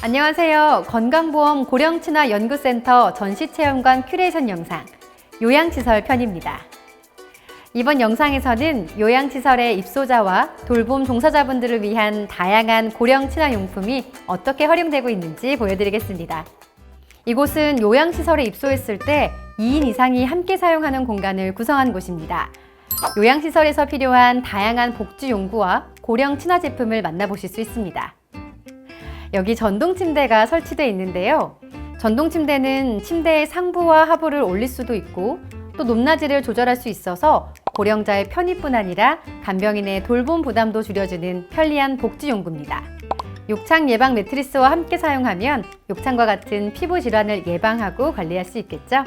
안녕하세요. 건강보험 고령친화 연구센터 전시체험관 큐레이션 영상 요양시설 편입니다. 이번 영상에서는 요양시설의 입소자와 돌봄 종사자분들을 위한 다양한 고령친화 용품이 어떻게 활용되고 있는지 보여드리겠습니다. 이곳은 요양시설에 입소했을 때 2인 이상이 함께 사용하는 공간을 구성한 곳입니다. 요양시설에서 필요한 다양한 복지 용구와 고령 친화 제품을 만나보실 수 있습니다. 여기 전동 침대가 설치되어 있는데요. 전동 침대는 침대의 상부와 하부를 올릴 수도 있고 또 높낮이를 조절할 수 있어서 고령자의 편의뿐 아니라 간병인의 돌봄 부담도 줄여주는 편리한 복지 용구입니다. 욕창 예방 매트리스와 함께 사용하면 욕창과 같은 피부 질환을 예방하고 관리할 수 있겠죠.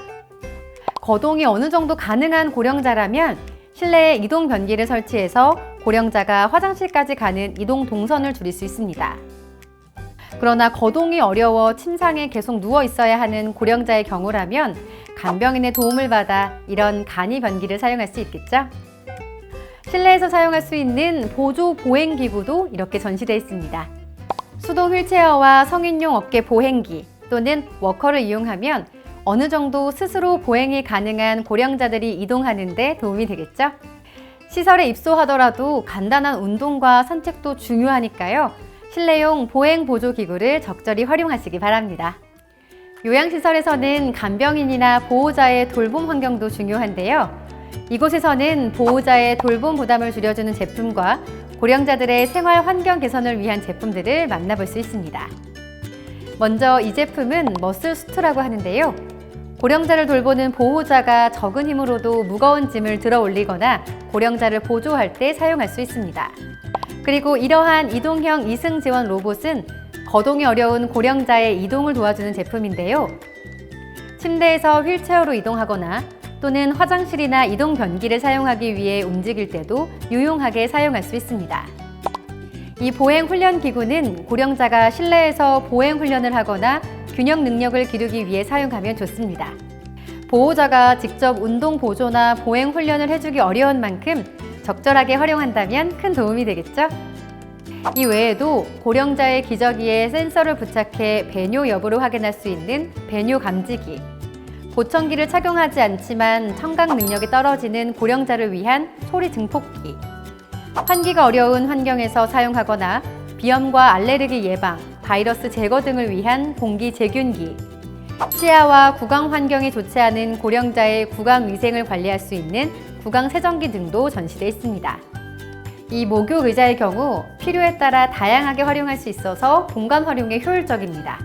거동이 어느 정도 가능한 고령자라면 실내에 이동 변기를 설치해서 고령자가 화장실까지 가는 이동 동선을 줄일 수 있습니다. 그러나 거동이 어려워 침상에 계속 누워 있어야 하는 고령자의 경우라면 간병인의 도움을 받아 이런 간이 변기를 사용할 수 있겠죠. 실내에서 사용할 수 있는 보조 보행 기구도 이렇게 전시되어 있습니다. 수동 휠체어와 성인용 어깨 보행기 또는 워커를 이용하면 어느 정도 스스로 보행이 가능한 고령자들이 이동하는 데 도움이 되겠죠. 시설에 입소하더라도 간단한 운동과 산책도 중요하니까요. 실내용 보행 보조 기구를 적절히 활용하시기 바랍니다. 요양시설에서는 간병인이나 보호자의 돌봄 환경도 중요한데요. 이곳에서는 보호자의 돌봄 부담을 줄여주는 제품과 고령자들의 생활 환경 개선을 위한 제품들을 만나볼 수 있습니다. 먼저 이 제품은 머슬 수트라고 하는데요. 고령자를 돌보는 보호자가 적은 힘으로도 무거운 짐을 들어 올리거나 고령자를 보조할 때 사용할 수 있습니다. 그리고 이러한 이동형 이승 지원 로봇은 거동이 어려운 고령자의 이동을 도와주는 제품인데요. 침대에서 휠체어로 이동하거나 또는 화장실이나 이동 변기를 사용하기 위해 움직일 때도 유용하게 사용할 수 있습니다. 이 보행 훈련 기구는 고령자가 실내에서 보행 훈련을 하거나 균형 능력을 기르기 위해 사용하면 좋습니다. 보호자가 직접 운동 보조나 보행 훈련을 해주기 어려운 만큼 적절하게 활용한다면 큰 도움이 되겠죠? 이 외에도 고령자의 기저귀에 센서를 부착해 배뇨 여부를 확인할 수 있는 배뇨 감지기, 보청기를 착용하지 않지만 청각 능력이 떨어지는 고령자를 위한 소리 증폭기, 환기가 어려운 환경에서 사용하거나 비염과 알레르기 예방, 바이러스 제거 등을 위한 공기 제균기, 치아와 구강 환경이 좋지 않은 고령자의 구강 위생을 관리할 수 있는 구강 세정기 등도 전시되어 있습니다. 이 목욕 의자의 경우 필요에 따라 다양하게 활용할 수 있어서 공간 활용에 효율적입니다.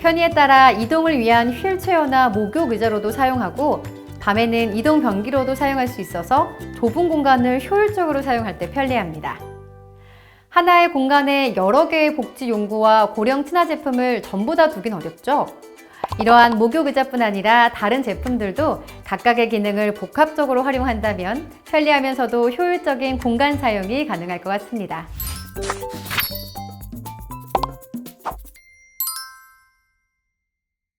편의에 따라 이동을 위한 휠체어나 목욕 의자로도 사용하고 밤에는 이동 변기로도 사용할 수 있어서 좁은 공간을 효율적으로 사용할 때 편리합니다. 하나의 공간에 여러 개의 복지 용구와 고령 친화 제품을 전부 다 두긴 어렵죠? 이러한 목욕 의자뿐 아니라 다른 제품들도 각각의 기능을 복합적으로 활용한다면 편리하면서도 효율적인 공간 사용이 가능할 것 같습니다.